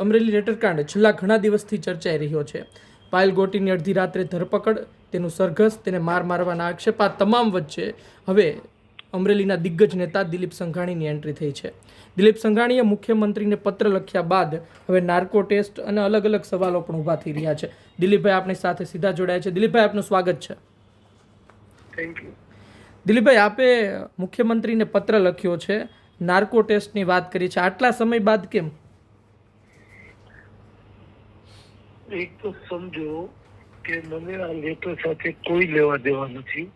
અમરેલી રેટરકાંડ છેલ્લા ઘણા દિવસથી ચર્ચાઈ રહ્યો છે. પાયલ ગોટીની અડધી રાત્રે ધરપકડ તેનું સરઘસ તેને માર મારવાના આક્ષેપ આ તમામ વચ્ચે હવે અમરેલીના દિગ્ગજ નેતા દિલીપ સંઘાણીની એન્ટ્રી થઈ છે. દિલીપ સંઘાણીએ મુખ્યમંત્રીને પત્ર લખ્યા બાદ હવે નાર્કો ટેસ્ટ અને અલગ અલગ સવાલો પણ ઊભા થઈ રહ્યા છે. દિલીપભાઈ આપણી સાથે સીધા જોડાયા છે. દિલીપભાઈ આપનું સ્વાગત છે. થેન્ક યુ દિલીપભાઈ આપે મુખ્યમંત્રીને પત્ર લખ્યો છે. નાર્કો ટેસ્ટની વાત કરી છે. આટલા સમય બાદ કેમ? એક તો સમજો કે મને આ લેટર સાથે કોઈ લેવા દેવા નથી.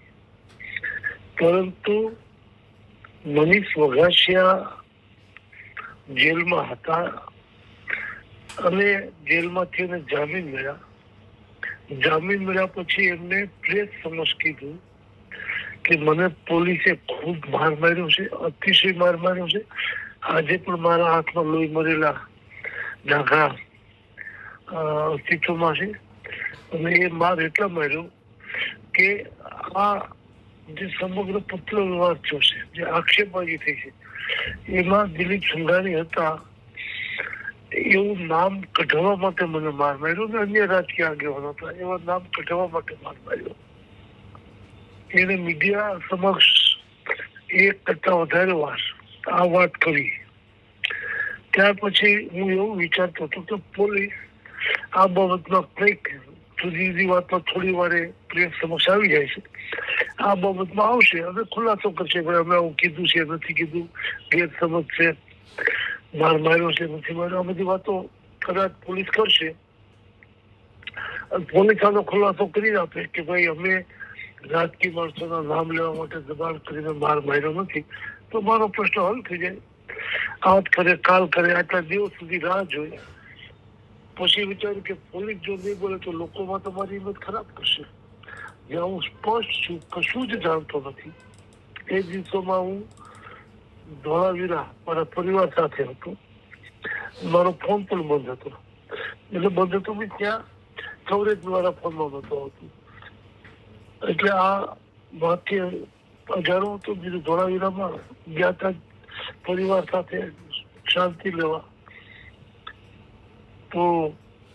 પરંતુ મનીષ વઘાસિયા જેલમાં હતા અને જેલમાંથી એને જામીન મળ્યા. જામીન મળ્યા પછી એમને પ્રેસ સમજ કીધું કે મને પોલીસે ખૂબ માર માર્યો છે, અતિશય માર માર્યો છે. આજે પણ મારા હાથમાં લોહી મરેલા ડાઘા અસ્તિત્વમાં છે અને એ માર એટલા માર્યો કે આ જે સમગ્ર પત્ર વિવાદ થયો છે, જે આક્ષેપબાજી થઈ છે, એમાં દિલીપ સંઘાણી હતા. એવું નામ કઢાવવા માટે મને માર માર્યો ને અન્ય રાજકીય આગેવાનો હતા, એવા નામ કઢાવવા માટે માર માર્યો. એને મીડિયા સમક્ષ એક કરતા વધારે વાર આ વાત કરી. ત્યાર પછી હું એવું વિચારતો હતો કે પોલીસ આ બાબતમાં કંઈક જુદી જુદી વાતમાં થોડી વારે પ્રેસ સમક્ષ આવી જાય છે. આ બાબતમાં આવશે અને ખુલાસો કરશે ભાઈ અમે આવું કીધું છે, નથી કીધું ગેરસમજ છે, માર માર્યો છે, નથી માર્યો, આ બધી વાતો કદાચ પોલીસ કરશે. પોલીસ આનો ખુલાસો કરી આપે કે ભાઈ અમે રાજકીય માણસોના નામ લેવા માટે દબાણ કરીને માર માર્યો નથી. તો મારો પ્રશ્ન હલ થઈ જાય. આજ કરે કાલ કરે આટલા દિવસ સુધી રાહ જોઈ. પછી વિચાર્યું કે પોલીસ જો નહીં બોલે તો લોકોમાં તમારી હિંમત ખરાબ કરશે. જ્યાં હું સ્પષ્ટ છું, કશું જ જાણતો નથી. એ દિવસોમાં હું ધોળાવીરા મારા પરિવાર સાથે હતો. મારો ફોન પણ બંધ હતો. એટલે બંધ હતો બી ત્યાં કવરેજ મારા ફોનમાં નહોતો આવતું. એટલે આ વાક્ય અજાણું હતું. બીજું ધોળાવીરામાં ગયા હતા પરિવાર સાથે શાંતિ લેવા. તો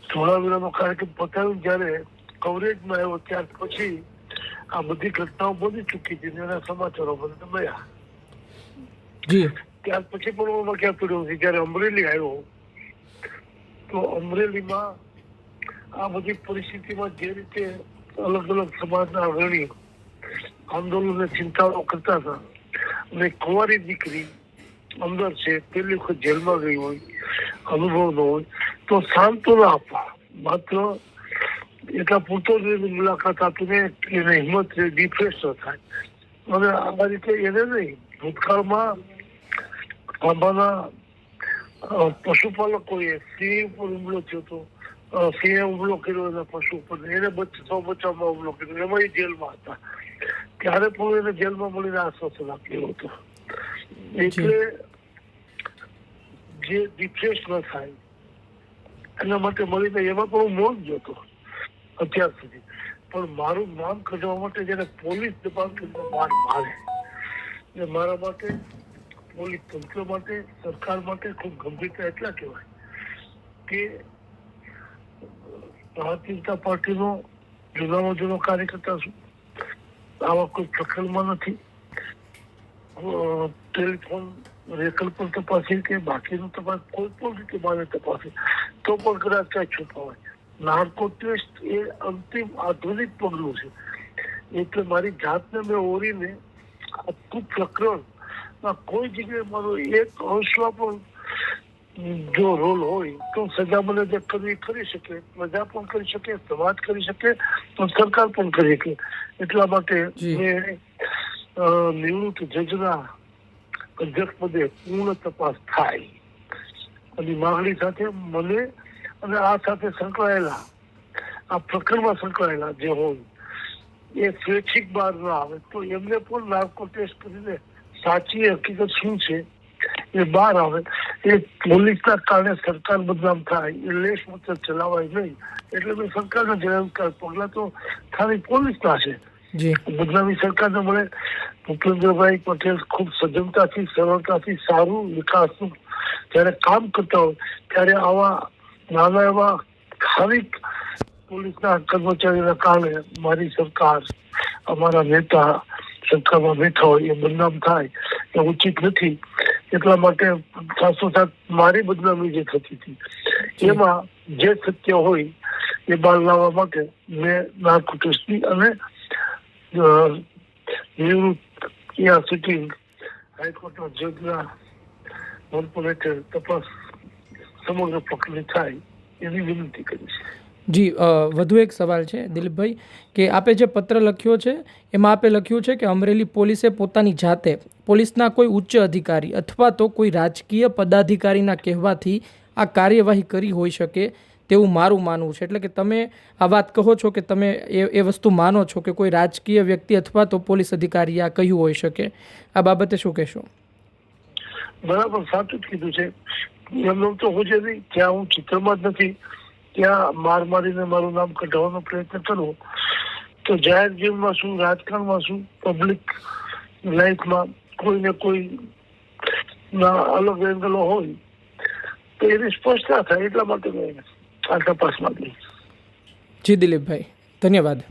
ધોળાવીરાનો કાર્યક્રમ પતાવ્યો જ્યારે કવરેજમાં આવ્યો ત્યાર પછી આ બધી ઘટનાઓ બની ચૂકી હતી એના સમાચારો મને મળ્યા. ત્યાર પછી પણ હું ક્યાં પડ્યો નથી જ્યારે અમરેલી આવ્યો તો અમરેલીમાં આ બધી પરિસ્થિતિમાં જે રીતે અલગ અલગ સમાજના અગ્રણી આંદોલન ચિંતાઓ કરતા હતા અને કુંવારી દીકરી અંદર છે પેલી વખત જેલમાં ગઈ હોય અનુભવ ન હોય તો સાંત્વના આપવા. માત્ર એટલા પૂરતો જ મુલાકાત આપીને એને હિંમત ડિફ્રેશ ન થાય. અને આ રીતે એને નહીં ભૂતકાળમાં આંબાના પશુપાલકોએ સિંહ ઉપર હુમલો થયો હતો. સિંહે હુમલો કર્યો એના પશુ ઉપર. એને બચ બચાવમાં હુમલો કર્યો. એમાં એ જેલમાં હતા. ત્યારે પણ એને જેલમાં મળીને આશ્વાસન આપ્યું હતું. એટલે જે ડિપ્રેસ ન થાય એના માટે મળીને એમાં પણ હું મૌન જતો. અત્યાર સુધી. પણ મારું નામ કઢાવવા માટે જેને પોલીસ ડિપાર્ટમેન્ટમાં માર મારે ને મારા માટે, પોલીસ તંત્ર માટે, સરકાર માટે ખૂબ ગંભીરતા એટલા કહેવાય કે ભારતીય જનતા પાર્ટીનો જૂનામાં જૂનો કાર્યકર્તા છું. આવા કોઈ પ્રકરણમાં નથી. ટેલિફોન રેકલ પર તપાસી કે બાકીનું તપાસ કોઈ પણ રીતે મારે તપાસી તો પણ કદાચ ક્યાં છુપાવાય નાર્કો ટેસ્ટ એ અંતિમ આધુનિક પગલું છે. એટલે મારી જાતને મેં ઓરીને આખું પ્રકરણ કોઈ જગ્યાએ મારો એક અંશમાં પણ જો રોલ હોય તો સજા મને જે કરવી કરી શકે પ્રજા પણ કરી શકે સમાજ કરી શકે તો સરકાર પણ કરી શકે. એટલા માટે મેં નિવૃત્ત જજના અધ્યક્ષ પદે પૂર્ણ તપાસ થાય. અને માંગણી સાથે મને અને આ સાથે સંકળાયેલા, આ પ્રકરણમાં સંકળાયેલા જે હોય, એ સ્વૈચ્છિક બહાર ના આવે. તો એમને પણ નાર્કો ટેસ્ટ કરીને સાચી હકીકત શું છે? એ બહાર આવે. એ પોલીસના કારણે સરકાર બદનામ થાય. એ લેશ મતલબ ચલાવાય નહીં. એટલે મેં સરકારને જણાવ્યું કે પગલાં તો ખાલી પોલીસના છે. બદનામી સરકારને મળે. ભૂપેન્દ્રભાઈ પટેલ ખૂબ સજ્જનતાથી, સરળતાથી સારું વિકાસનું જ્યારે કામ કરતા હોય, ત્યારે આવા નાના એવા ખારીક પોલીસના કર્મચારીના કારણે મારી સરકાર, અમારા નેતા સરકારમાં બેઠા હોય, એ બદનામ થાય, એ ઉચિત નથી. એટલા માટે સાથોસાથ મારી બદનામી જે થતી હતી, એમાં જે સત્ય હોય, એ બહાર લાવવા માટે મેં નાગ ટેસ્ટની અને નિવૃત્ત સિટિંગ હાઈકોર્ટના જજના કોર્પોરેટર તપાસ સમગ્ર પ્રકરણની થાય એવી વિનંતી કરી છે જી વધુ એક સવાલ છે, દિલીપભાઈ, કે આપે જે પત્ર લખ્યો છે, એમાં આપે લખ્યું છે કે અમરેલી પોલીસે પોતાની જાતે પોલીસના કોઈ ઉચ્ચ અધિકારી અથવા તો કોઈ રાજકીય પદાધિકારીના કહેવાથી આ કાર્યવાહી કરી હોઈ શકે તેવું મારું માનવું છે. એટલે કે તમે આ વાત કહો છો કે તમે એ એ વસ્તુ માનો છો કે કોઈ રાજકીય વ્યક્તિ અથવા તો પોલીસ અધિકારી આ કહ્યું હોઈ શકે. આ બાબતે શું કહેશો? બરાબર, સાચું જ કીધું છે. એમનું તો હું જે ત્યાં હું ચિત્રમાં જ નથી. ત્યાં માર મારીને મારું નામ કઢાવવાનો પ્રયત્ન કરવો તો જાહેર જીવનમાં શું, રાજકારણમાં શું પબ્લિક લાઈફમાં કોઈને કોઈ ના અલગ એંગલો હોય તો એની સ્પષ્ટતા થાય એટલા માટે મેં આ તપાસ માંગી જી દિલીપભાઈ ધન્યવાદ.